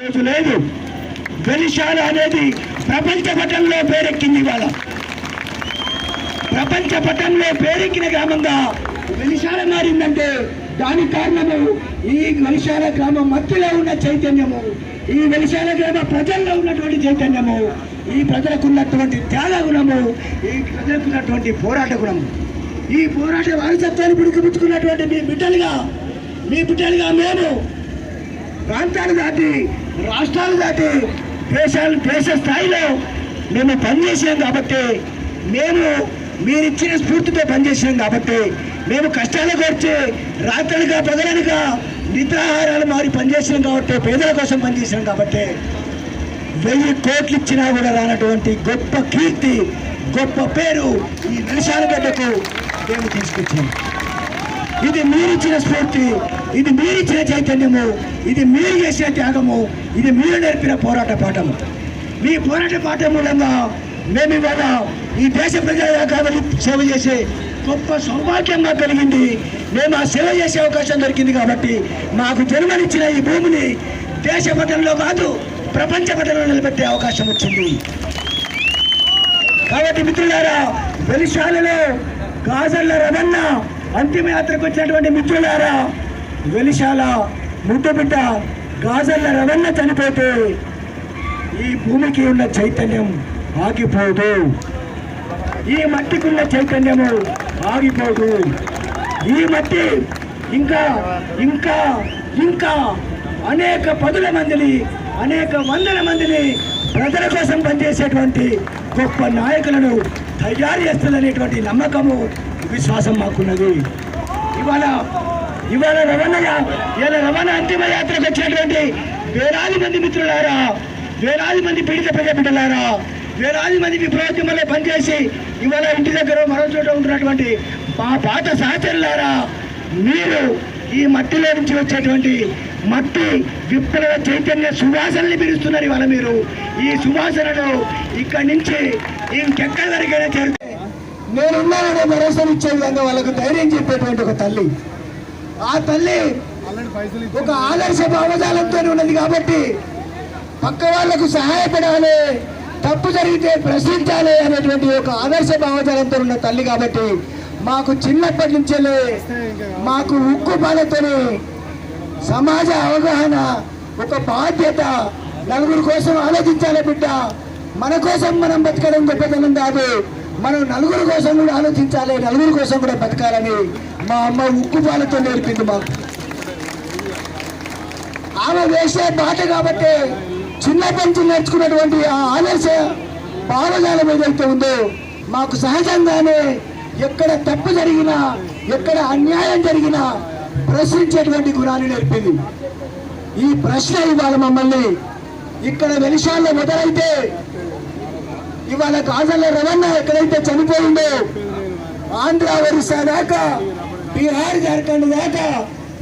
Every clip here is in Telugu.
లేదు వెలిశాల అనేది ప్రపంచ పటంలో పేరెక్కింది ఇవాళ. ప్రపంచ పటంలో పేరెక్కిన గ్రామంగా వెలిశాల మారిందంటే దానికి కారణము ఈ వెలిశాల గ్రామం మత్తులో ఉన్న చైతన్యము ఈ వెలిశాల గ్రామ ప్రజల్లో ఉన్నటువంటి చైతన్యము ఈ ప్రజలకు ఉన్నటువంటి త్యాగ గుణము ఈ ప్రజలకు ఉన్నటువంటి పోరాట గుణము. ఈ పోరాట వారసత్వాన్ని పిడికిపుచ్చుకున్నటువంటి మీ బిడ్డలుగా మీ బిడ్డలుగా మేము ప్రాంతాలు దాటి రాష్ట్రాలు దాటి దేశాలు దేశ స్థాయిలో మేము పనిచేసాం కాబట్టి మేము మీరిచ్చిన స్ఫూర్తితో పనిచేసాం కాబట్టి మేము కష్టాలు వచ్చి రాత్రులుగా పగలనుగా నిద్రాహారాలు మారి పనిచేసినాం కాబట్టి పేదల కోసం పనిచేసినాం కాబట్టి వెయ్యి కోట్లు ఇచ్చినా కూడా రానటువంటి గొప్ప కీర్తి గొప్ప పేరు ఈ నిమిషాల గడ్డకు మేము తీసుకొచ్చాము ఇది మీరిచ్చిన స్ఫూర్తి ఇది మీరిచ్చిన చైతన్యము ఇది మీరు చేసిన త్యాగము ఇది మీరు నేర్పిన పోరాట పాఠము మీ పోరాట పాఠం మూలంగా మేము ఇవాళ ఈ దేశ ప్రజల సేవ చేసే గొప్ప సౌభాగ్యంగా కలిగింది. మేము ఆ సేవ చేసే అవకాశం దొరికింది కాబట్టి మాకు జన్మనిచ్చిన ఈ భూమిని దేశ పటంలో కాదు ప్రపంచ పటంలో నిలబెట్టే అవకాశం వచ్చింది. కాబట్టి మిత్రులారా వెలిశాలలో గాజర్ల రమన్న అంతిమ యాత్రకు వచ్చినటువంటి మిత్రులారా వెలిశాల ముద్దబిడ్డ గాజల్ల రమన్న చనిపోతే ఈ భూమికి ఉన్న చైతన్యం ఆగిపోదు. ఈ మట్టికి ఉన్న చైతన్యము ఆగిపోదు. ఈ మట్టి ఇంకా ఇంకా ఇంకా అనేక పదుల మందిని అనేక వందల మందిని ప్రజల కోసం పనిచేసేటువంటి గొప్ప నాయకులను తయారు చేస్తుందనేటువంటి నమ్మకము విశ్వాసం మాకున్నది. ఇవాళ ఇవాళ రవాణా ఇవాళ రవాణా అంతిమ యాత్రకు వచ్చినటువంటి వేలాది మంది మిత్రులారా వేలాది మంది పీడిత ప్రజా బిడ్డలారా వేలాది మంది విప్లవోద్యమంలో పనిచేసి ఇవాళ ఇంటి దగ్గర మరో చోట ఉంటున్నటువంటి మా పాత సహచరులారా మీరు ఈ మట్టిలో నుంచి వచ్చేటువంటి మట్టి విప్లవ చైతన్య సువాసనని పిలుస్తున్నారు ఇవాళ మీరు. ఈ సువాసనను ఇక్కడి నుంచి ఇంకెక్కడి వరకైనా చేరు నేనున్నాననే భరోసాను ఇచ్చే విధంగా వాళ్ళకు ధైర్యం చెప్పేటువంటి ఒక తల్లి. ఆ తల్లి ఒక ఆదర్శ భావజాలంతో ఉన్నది కాబట్టి పక్క వాళ్ళకు సహాయపడాలి తప్పు జరిగితే ప్రశ్నించాలి అనేటువంటి ఒక ఆదర్శ భావజాలంతో ఉన్న తల్లి కాబట్టి మాకు చిన్నప్పటి నుంచే మాకు ఉక్కు బాలతోని సమాజ అవగాహన ఒక బాధ్యత నలుగురు కోసం ఆలోచించాలి బిడ్డ. మన కోసం మనం బతకడం గొప్పతనం కాదు. మనం నలుగురు కోసం కూడా ఆలోచించాలి నలుగురు కోసం కూడా బతకాలని మా అమ్మ ఉక్కు పాలతో నేర్పింది మాకు. ఆమె వేసే బాట కాబట్టి చిన్నప్పటి నుంచి నేర్చుకున్నటువంటి ఆ ఆదర్శ భావజాలం ఏదైతే ఉందో మాకు సహజంగానే ఎక్కడ తప్పు జరిగినా ఎక్కడ అన్యాయం జరిగినా ప్రశ్నించేటువంటి గుణాన్ని నేర్పింది. ఈ ప్రశ్న ఇవాళ మమ్మల్ని ఇక్కడ వెలిశాల్లో మొదలైతే ఇవాళ గాజల రవాణా ఎక్కడైతే చనిపోయిందో ఆంధ్ర ఒరిస్సా దాకా బీహార్ జార్ఖండ్ దాకా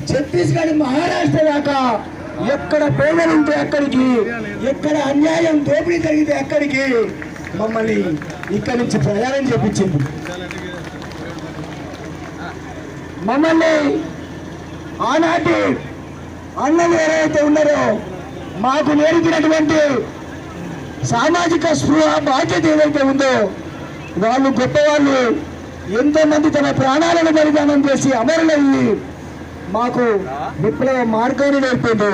ఛత్తీస్గఢ్ మహారాష్ట్ర దాకా ఎక్కడ పేదలు ఉంటే అక్కడికి ఎక్కడ అన్యాయం దోపిడీ జరిగితే అక్కడికి మమ్మల్ని ఇక్కడి నుంచి ప్రయాణం చేపించింది మమ్మల్ని ఆనాటి అన్నలు ఎవరైతే ఉన్నారో మాకు నేర్పినటువంటి సామాజిక స్పృహ బాధ్యత ఏదైతే ఉందో వాళ్ళు గొప్పవాళ్ళు ఎంతోమంది తన తమ ప్రాణాలను బలిదానం చేసి అమరులయ్యి మాకు విప్లవ మార్గాన్ని నేర్పిండు.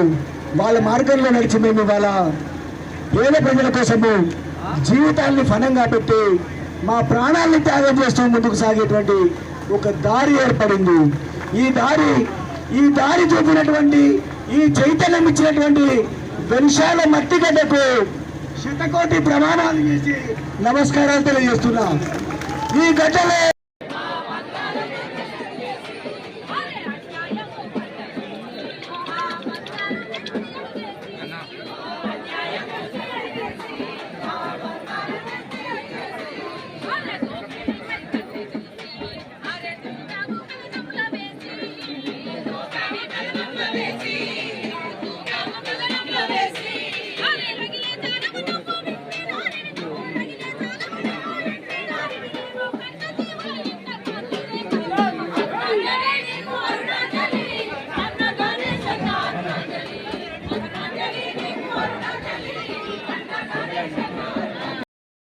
వాళ్ళ మార్గంలో నడిచి మేము ఇవాళ పేద ప్రజల కోసము జీవితాన్ని ఫలంగా పెట్టి మా ప్రాణాలను త్యాగం చేస్తూ ముందుకు సాగేటువంటి ఒక దారి ఏర్పడింది. ఈ దారి ఈ దారి చూపినటువంటి ఈ చైతన్యం ఇచ్చినటువంటి వెనుషాల మట్టిగడ్డకు శతకోటి ప్రమాణాలు చేసి నమస్కారాలు తెలియజేస్తున్నా. ఈ గడ్డలే